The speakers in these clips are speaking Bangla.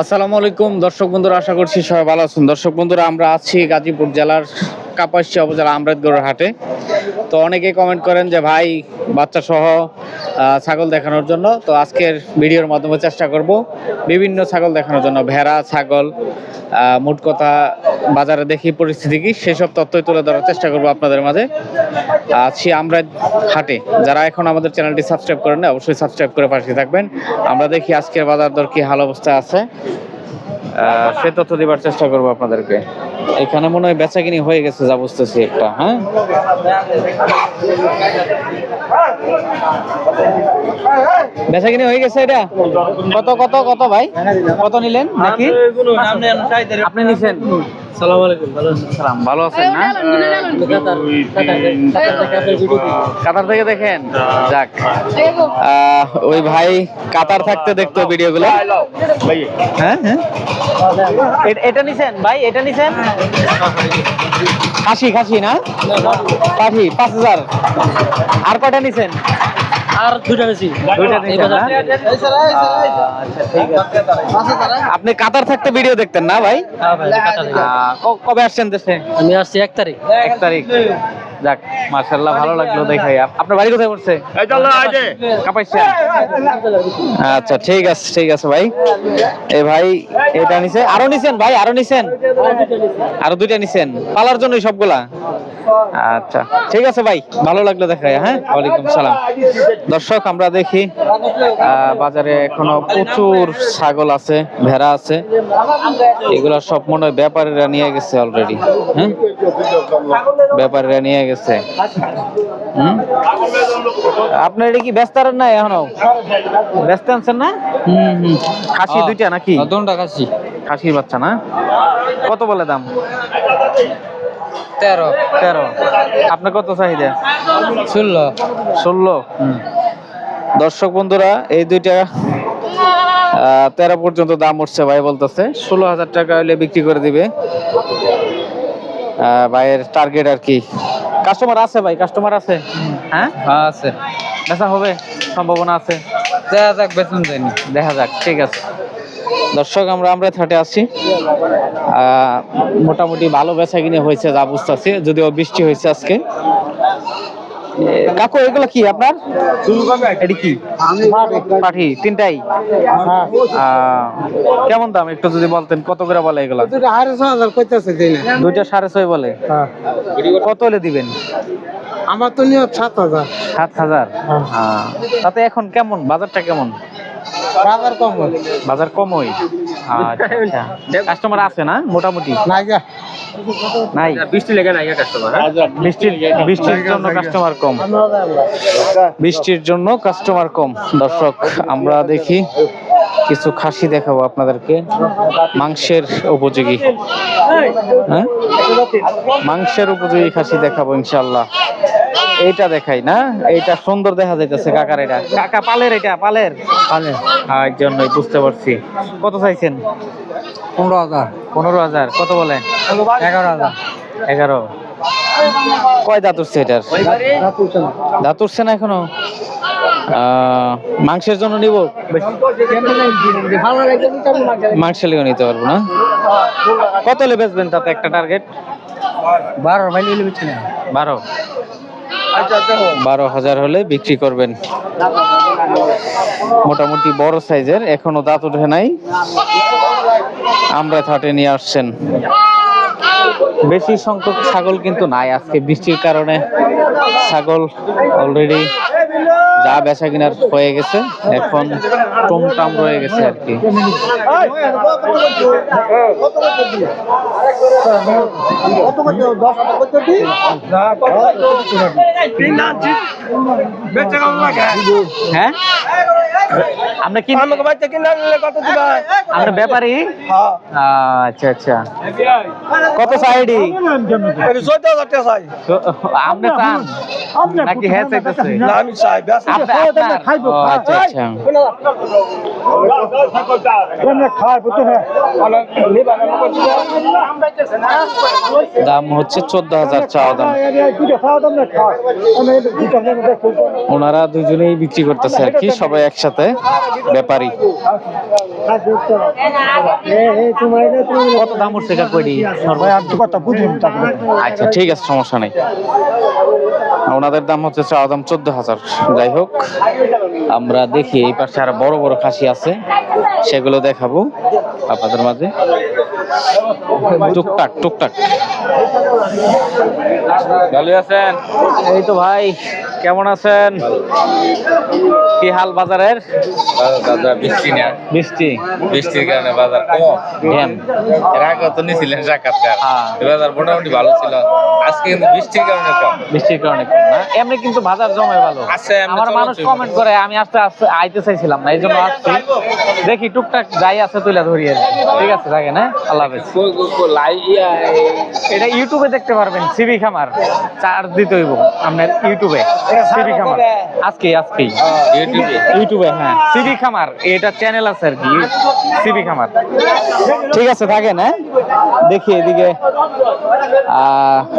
আসসালামু আলাইকুম, দর্শক বন্ধুরা, আশা করছি সবাই ভালো আছেন। দর্শক বন্ধুরা, আমরা আছি গাজীপুর জেলার কাপাসিয়া উপজেলা আমরাতগড়ের হাটে। তো অনেকেই কমেন্ট করেন যে, ভাই বাচ্চা সহ ছাগল দেখানোর জন্য। তো আজকের ভিডিওর মাধ্যমে চেষ্টা করব বিভিন্ন ছাগল দেখানোর জন্য। ভেড়া, ছাগল মোট কথা বাজারে দেখি পরিস্থিতি কি, সেসব তথ্যই তুলে ধরার চেষ্টা করব আপনাদের মাঝে। আছি আমরা হাটে। যারা এখন আমাদের চ্যানেলটি সাবস্ক্রাইব করেন অবশ্যই সাবস্ক্রাইব করে পাশে থাকবেন। আমরা দেখি আজকের বাজার দর কি হাল অবস্থায় আছে। সে তথ্য দেবার চেষ্টা করব আপনাদেরকে। এখানে মনে হয় বেচা কিনি হয়ে গেছে যা বুঝতেছি একটা হ্যাঁ? বেচা কিনি হয়ে গেছে এটা? কত কত কত ভাই? কত নিলেন নাকি? আপনি নিছেন। সালাম আলাইকুম ভালো আছেন? সালাম ভালো আছেন না? কাতার থেকে দেখেন। যাক। আহ, ওই ভাই কাতার থাকতে দেখতো ভিডিওগুলো হ্যাঁ হ্যাঁ। এটা নিছেন? ভাই এটা নিছেন? খাসি খাসি না? পাঠি পাঁচ হাজার। আর কটা নিছেন? আর দুইটা বেশি। দুইটা নিছেন না? আচ্ছা ঠিক আছে। আপনি কাতার থাকতে ভিডিও দেখতেন না ভাই? কবে আসছেন দেশে? আমি আসছি এক তারিখ। এক তারিখ। যাক মার্শাল্লাহ ভালো লাগল দেখাই। আপনার বাড়ি কোথায় পড়ছে? কাপাইছে আচ্ছা ঠিক আছে ঠিক আছে ভাই। এই ভাই এটা নিছে আরও নিছেন ভাই আরও নিছেন? আরও দুইটা নিছেন। পালার জন্যই সবগুলা? আচ্ছা ঠিক আছে ভাই ভালো লাগল দেখাই হ্যাঁ? ওয়ালাইকুম সালাম। দর্শক আমরা দেখি বাজারে এখনও প্রচুর ছাগল আছে ভেড়া আছে। এগুলা সব মনে হয় ব্যাপারীরা নিয়ে গেছে অলরেডি হ্যাঁ? ব্যাপারীরা নিয়ে গেছে। আপনার এটা কি ব্যস্ত আর না এখনও? ব্যস্ত আনছেন না? খাসি দুইটা নাকি? দোনটা খাচ্ছি খাসির বাচ্চা না? কত বলে দাম? তেরো। তেরো। আপনার কত চাহিদা? ষোলো। ষোলো। দর্শক বন্ধুরা এই দুইটা তেরো পর্যন্ত দাম উঠছে ভাই বলতেছে। ষোলো হাজার টাকা হলে বিক্রি করে দিবে। ভাইয়ের টার্গেট আর কি। কাস্টমার আছে ভাই কাস্টমার আছে। হ্যাঁ? হ্যাঁ আছে। বেচা হবে? সম্ভাবনা আছে? দেখা যাক বেতন যায়নি দেখা যাক ঠিক আছে। দর্শক আমরা আমরা থাটে আসি মোটামুটি ভালো বেচা কিনে হয়েছে যা বুঝতেছি। যদিও বৃষ্টি হয়েছে আজকে। কাকু এগুলো কি আপনার? এটি কি? পাঠি তিনটাই? আহ, কেমন দাম? একটু যদি বলতেন কত করে বলে এগুলো? দুইটা সাড়ে ছয় বলে? কত হলে দিবেন? আমার তো নিয়ে সাত হাজার। সাত হাজার? তাতে এখন কেমন? বাজারটা কেমন? বাজার কম বাজার কম ওই আচ্ছা কাস্টমার আছে না মোটামুটি? নাই গা। নাই? বৃষ্টি লেগে নাই কাস্টমার বৃষ্টির বৃষ্টির জন্য কাস্টমার কম। বৃষ্টির জন্য কাস্টমার কম। দর্শক আমরা দেখি কিছু খাসি দেখাবো আপনাদেরকে। মাংসের উপযোগী। হ্যাঁ? মাংসের উপযোগী খাসি দেখাবো ইনশাল্লাহ এইটা দেখাই না? এইটা সুন্দর দেখা যাইতেছে কাকার এটা। কাকা পালের এটা পালের? পালের। হ্যাঁ জন্যই বুঝতে পারছি। কত চাইছেন? পনেরো হাজার। পনেরো হাজার। কত বলে এগারো হাজার। এগারো। কয় দাঁত উঠছে এটার? দাঁত উঠছে না। এখনও? মাংসের জন্য নিব? মাংস লিও নিতে পারব না। কত হলে বেচবেন তাতে একটা টার্গেট বারো ভাই বারো। বারো হাজার হলে বিক্রি করবেন। মোটামুটি বড় সাইজের, এখনও দাঁত উঠে নাই। আমরা থাটে নিয়ে আসছেন। বেশি সংখ্যক ছাগল কিন্তু নাই আজকে। বৃষ্টির কারণে ছাগল অলরেডি যা বেচা কিনার হয়ে গেছে এখন টমটাম রয়ে গেছে আর কি। হ্যাঁ? আমরা কি আমরা ব্যাপারী? আচ্ছা আচ্ছা। কত সাইডি আপনি চান? নাকি হ্যাঁ চাইতেছে? আপনি- আপনার ও, আচ্ছা আচ্ছা। দাম হচ্ছে চোদ্দ হাজার চাওয়া দাম। ওনারা দুজনেই বিক্রি করতেছে আর কি সবাই একসাথে। ব্যাপারী। কত দাম উঠছে আচ্ছা ঠিক আছে সমস্যা নেই। ওনাদের দাম হচ্ছে চাওয়া দাম চোদ্দ হাজার। যাই হোক আমরা দেখি এই পাশে আরও বড় বড় খাসি আছে। সেগুলো দেখাবো আপনাদের মাঝে। টুকটাক টুকটাক। ভালো আছেন? এই তো ভাই কেমন আছেন? কি হাল বাজারের? বৃষ্টি না। বৃষ্টি। বৃষ্টির কারণে বাজার কম। এর আগে তো নিয়েছিলেন সাক্ষাৎকার। হ্যাঁ। বাজার মোটামুটি ভালো ছিল। আজকে কিন্তু বৃষ্টির কারণে কম। বৃষ্টির কারণে কম না। এমনি কিন্তু বাজার জমে ভালো। আমার মানুষ কমেন্ট করে আমি আসতে আসতে আইতে চাইছিলাম না এই জন্য আসছি। দেখি টুকটাক যাই আছে তুলে ধরিয়ে ঠিক আছে থাকে না আল্লাহ হাফেজ। এটা ইউটিউবে দেখতে পারবেন সিবি খামার। চার্জ দিতে হইব আপনার ইউটিউবে সিবি খামার। আজকে আজকেই ইউটিউবে? হ্যাঁ। সিবি খামার এটা চ্যানেল আছে আর কি সিবি খামার। ঠিক আছে থাকেন হ্যাঁ? দেখি এদিকে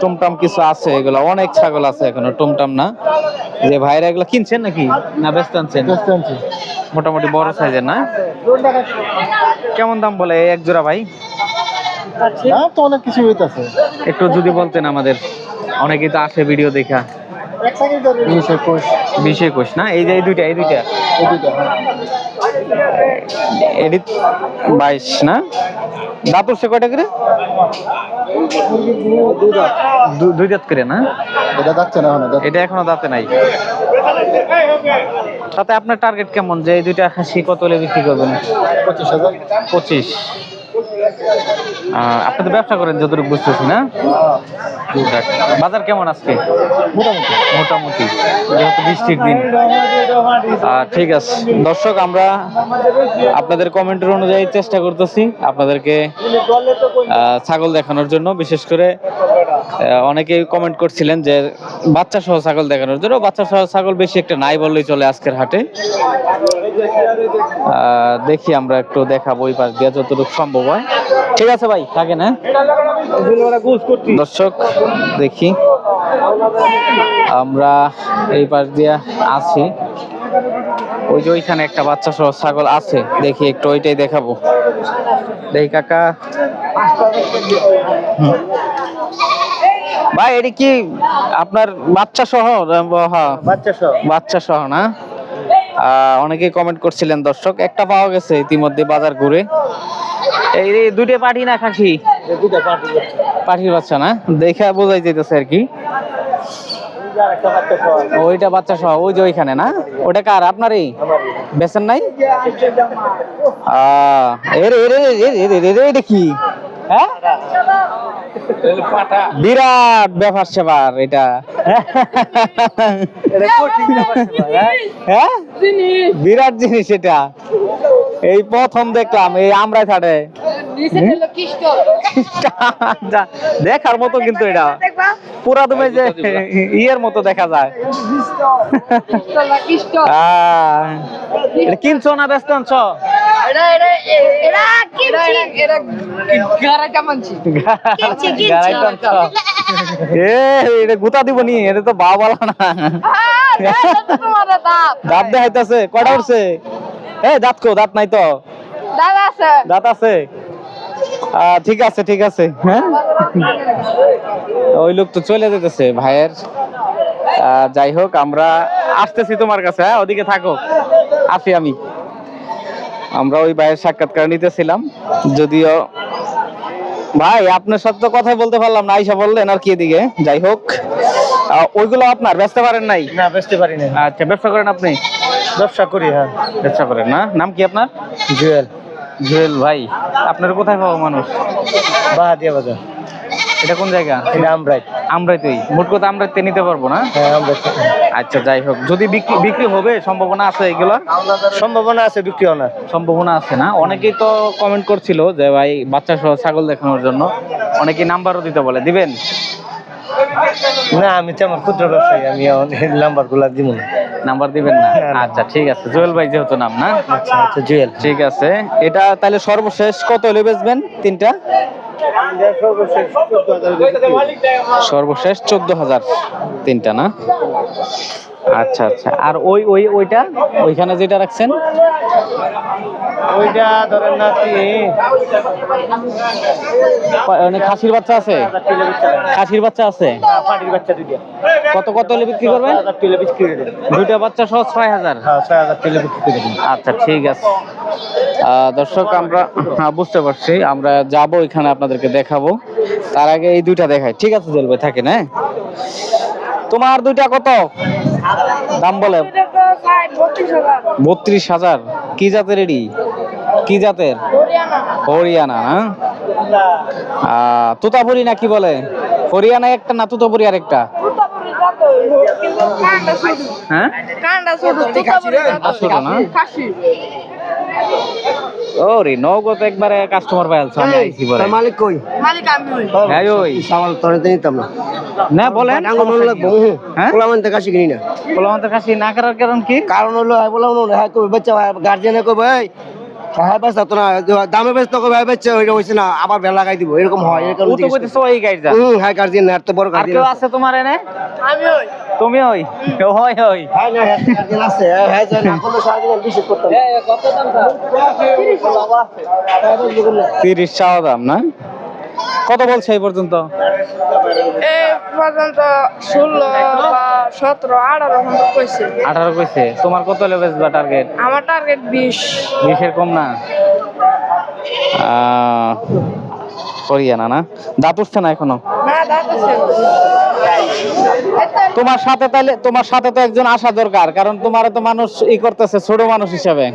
টুমটাম কিছু আছে এগুলো অনেক ছাগল আছে এখনও টুমটাম না। যে ভাইরা এগুলো কিনছেন নাকি? না ব্যস্ত আনছেন মোটামুটি বড় সাইজের না? কেমন দাম বলে এক জোড়া ভাই? তো অনেক কিছু হইতাছে। একটু যদি বলতেন আমাদের। অনেকেই তো আসে ভিডিও দেখা। বিশ একুশ। বিশ একুশ না? এই যে এই দুইটা এই দুইটা। এই দুইটা এডিট বাইশ না? দাঁত উঠছে কয়টা করে? দুই দাঁত করে না? এটা যাচ্ছে না এটা এখনও দাঁতে নাই। তাতে আপনার টার্গেট কেমন? যে এই দুইটা খাসি কত হলে বিক্রি করবেন? পঁচিশ হাজার। পঁচিশ। আপনি তো ব্যবসা করেন যতটুকু বুঝতেছি না? বাজার কেমন আজকে? মোটামুটি। মোটামুটি যেহেতু বৃষ্টির দিন। ঠিক আছে। দর্শক আমরা আপনাদের কমেন্টের অনুযায়ী চেষ্টা করতেছি আপনাদেরকে ছাগল দেখানোর জন্য। বিশেষ করে অনেকেই কমেন্ট করছিলেন যে বাচ্চা সহ ছাগল দেখানোর জন্য। বাচ্চা সহ ছাগল বেশি একটা নাই বললেই চলে আজকের হাটে। দেখি আমরা একটু দেখাবো ওই পাশ দিয়ে যতটুকু সম্ভব হয়। ঠিক আছে ভাই থাকেন হ্যাঁ? দর্শক, দেখি। আমরা এই পাশ দিয়ে আছি। ওই যে ওইখানে একটা বাচ্চা সহ ছাগল আছে। দেখি একটু ওইটাই দেখাবো। দেখি কাকা। ভাই, এটি কি আপনার বাচ্চা সহ? হ্যাঁ বাচ্চা সব বাচ্চা সহ না? আহ, অনেকেই কমেন্ট করছিলেন দর্শক একটা পাওয়া গেছে ইতিমধ্যে বাজার ঘুরে এই এই দুইটা পাঠি না খাসি পাঠির বাচ্চা না দেখে বোঝাই যেতেছে আর কি ওইটা বাচ্চা সহ ওই যে ওইখানে না ওটা কার আপনারই বেছেন নাই আহ, এরে এরে এরে এরে হ্যাঁ বিরাট ব্যাপার সেবার এটা। হ্যাঁ? বিরাট জিনিস এটা। এই প্রথম দেখলাম এই আমরা ছাড়ে। দেখার মতো কিন্তু এটা। পুরা তুমি যে ইয়ের মতো দেখা যায়। কিনছো না ব্যস্ত আনছো? গুতা দিব নি এটা তো বা বলা না। দাঁত দেখাইতেছে কয়টা উঠছে? এ দাঁত কো দাঁত নাই তো। দাঁত আছে। আহ, ঠিক আছে ঠিক আছে। হ্যাঁ? ওই লোক তো চলে যেতেছে ভাইয়ের। যাই হোক আমরা আসতেছি তোমার কাছে হ্যাঁ? ওদিকে থাকো। আসি আমি। আমরা ওই ভাইয়ের সাক্ষাৎকার নিতেছিলাম। যদিও ভাই আপনার সাথে তো কথাই বলতে পারলাম না আইসা বললেন আর কি এদিকে। যাই হোক ওইগুলো আপনার ব্যস্ত পারেন নাই? না বেচতে পারি না আচ্ছা ব্যবসা করেন আপনি? ব্যবসা করি হ্যাঁ। ব্যবসা করেন না? নাম কি আপনার? জুয়েল। জুয়েল ভাই আপনার কোথায় পাবো মানুষ? বাহাদিয়া বাজার। এটা কোন জায়গা? এটা আমরাই। আমরাই তুই মোট কথা আমরা তে নিতে পারব না? হ্যাঁ আমরাই আচ্ছা যাই হোক। যদি বিক্রি বিক্রি হবে সম্ভাবনা আছে এগুলো? সম্ভাবনা আছে বিক্রি হওয়ার সম্ভাবনা আছে না? অনেকেই তো কমেন্ট করছিল যে ভাই বাচ্চা সহ ছাগল দেখানোর জন্য। অনেকেই নাম্বারও দিতে বলে। দিবেন? না আমি তো আমার ক্ষুদ্র ব্যবসায়ী আমি নাম্বারগুলা দিব না। নাম্বার দিবেন না? আচ্ছা ঠিক আছে। জুয়েল ভাই যেহেতু নাম না? আচ্ছা জুয়েল। ঠিক আছে। এটা তাহলে সর্বশেষ কত হলে বেচবেন তিনটা? সর্বশেষ চোদ্দ হাজার তিনটা না? আচ্ছা আচ্ছা। আর ওই ওই ওইটা? ওইখানে যেটা রাখছেন? ওইটা ধরেন না খাসির বাচ্চা আছে? খাসির বাচ্চা আছে। বাচ্চা দুইটা। কত কত হলে বিক্রি করবেন? দুইটা বাচ্চা সহ ছয় হাজার। হ্যাঁ আচ্ছা ঠিক আছে। দর্শক আমরা হ্যাঁ, বুঝতে পারছি। আমরা যাব এখানে আপনাদেরকে দেখাবো। তার আগে এই দুইটা দেখাই। ঠিক আছে জেল ভাই থাকেন হ্যাঁ? তোমার দুইটা কত? দাম বলে। বত্রিশ হাজার। কি জাতের এডি? কি জাতের? হরিয়ানা না? তোতাপুরি না কি বলে? হরিয়ানা একটা না তোতাপুরি আরেকটা? হ্যাঁ? ছোট না? ওরে নগদ একবারে কাস্টমার পাইলছ আমি আইছি বলে মালিক কই? হ্যাঁ ওই। সামাল তোরে তো নিতাম না। না বলেন। আঙ্গুল মনে লাগবো হ্যাঁ? পোলামান থেকে কাশি কিনি না। পোলামান্তের কাছে না করার কারণ কি? কারণ হলো বললাম না হ্যাঁ কবে বাচ্চা গার্জিয়ানে হ্যাঁ বেচা তো না। দামে বেচতে হ্যাঁ বেচছে ওইটা হইছে না আবার বেলা লাগাই দিব এরকম হয় এরকম ও তো কইতেছ ওই গাইড হুম হ্যাঁ গার্জিয়ান না তো বড় আর কেউ আছে। তোমার এনে? তুমি ওই? ওই ওই? হ্যাঁ না হ্যাঁ গার্জিয়ান আছে। হ্যাঁ হ্যাঁ কোনো সারাদিন বিশেষ করতাম। তিরিশ চাওয়া দাম না? কত বলছে এই পর্যন্ত? পর্যন্ত ষোলো সতেরো আঠারো কইছে। আঠারো কইছে। তোমার কত হলে বেচবা টার্গেট আমার টার্গেট বিশ। বিশের কম না? না দাঁত উঠছে না এখনও? তোমার সাথে তাহলে তোমার সাথে তো একজন আসা দরকার কারণ তোমার তো মানুষ ই করতেছে ছোট মানুষ হিসাবে।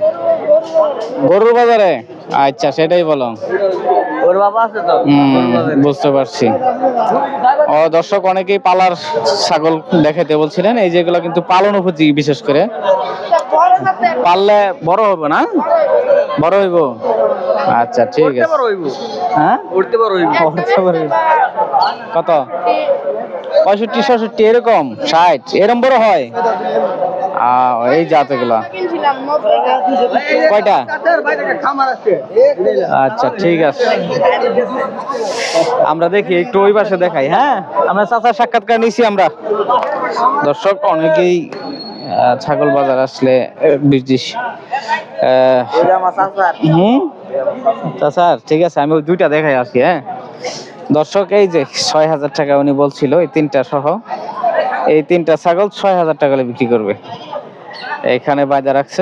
গরুর বাজারে? আচ্ছা সেটাই বলো। ওর বাবা আছে তো? বুঝতে পারছি। ও দর্শক অনেকেই পালার ছাগল দেখাইতে বলছিলেন। এই যেগুলো কিন্তু পালন উপযোগী বিশেষ করে। পাললে বড় হবে না? বড় হইব? আচ্ছা ঠিক আছে। হ্যাঁ? উঠতে পারো উঠতে পারবে। কত? পঁয়ষট্টি ছষট্টি এরকম? ষাট এরকম বড় হয়? এই জাত এগুলা কিনছিলাম নব্বই টাকা। কয়টা? আচ্ছা ঠিক আছে। আমরা দেখি, একটু ওই পাশে দেখাই হ্যাঁ? আমরা চাচার সাক্ষাৎকার নিছি আমরা। দর্শক, অনেকেই ছাগল বাজার আসলে ব্রিটিশ হুম? চাচার, ঠিক আছে, আমি ওই দুইটা দেখাই আসি হ্যাঁ? দর্শক, এই যে ছয় হাজার টাকা উনি বলছিল, এই তিনটা সহ। এই তিনটা ছাগল ছয় হাজার টাকা বিক্রি করবে। এখানে বাজার রাখছে।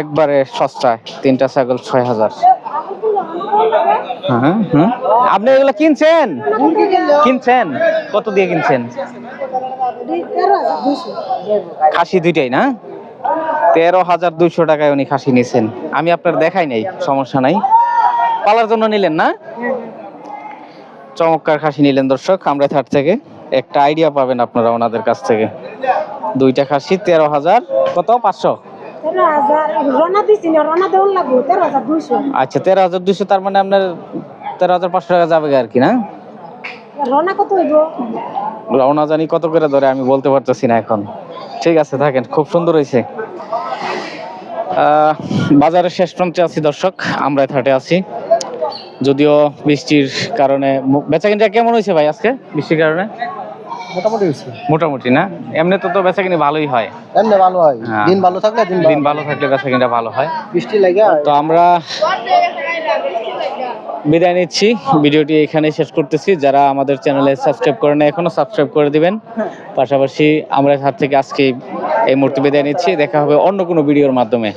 একবারে সস্তায় তিনটা ছাগল ছয় হাজার। হ্যাঁ আপনি এগুলো কিনছেন? কিনছেন? কত দিয়ে কিনছেন? খাসি দুইটাই না? তেরো হাজার দুইশো টাকায় উনি খাসি নিছেন। আমি আপনার দেখাই নাই, সমস্যা নাই। পালার জন্য নিলেন না? চমৎকার খাসি নিলেন দর্শক, আমরা থার থেকে। একটা আইডিয়া পাবেন আপনারা ওনাদের কাছ থেকে। দুইটা খাসি তেরো হাজার। কত? পাঁচশো? আচ্ছা তেরো হাজার দুইশো তার মানে আপনার তেরো হাজার পাঁচশো টাকা যাবে আর কি না? রনা কত হইব? রওনা জানি কত করে ধরে আমি বলতে পারতেছি না এখন। ঠিক আছে থাকেন খুব সুন্দর হয়েছে। বাজারের শেষ প্রান্তে আছি দর্শক আমরা থাটে আছি। যদিও বৃষ্টির কারণে বেচাকিনিটা কেমন হয়েছে ভাই আজকে বৃষ্টির কারণে? মোটামুটি হয়েছে। মোটামুটি না? এমনি তো তো বেচাকিনি ভালোই হয়। এমনি ভালো হয়। হ্যাঁ। দিন ভালো থাকলে দিন দিন ভালো থাকলে বেচাকিনিটা ভালো হয়। বৃষ্টি লাগে তো আমরা বিদায় নিচ্ছি। ভিডিওটি এখানে শেষ করতেছি। যারা আমাদের চ্যানেলে সাবস্ক্রাইব করে না এখনও সাবস্ক্রাইব করে দিবেন। পাশাপাশি আমরা হাত থেকে আজকে এই মুহূর্তে বিদায় নিচ্ছি। দেখা হবে অন্য কোনো ভিডিওর মাধ্যমে।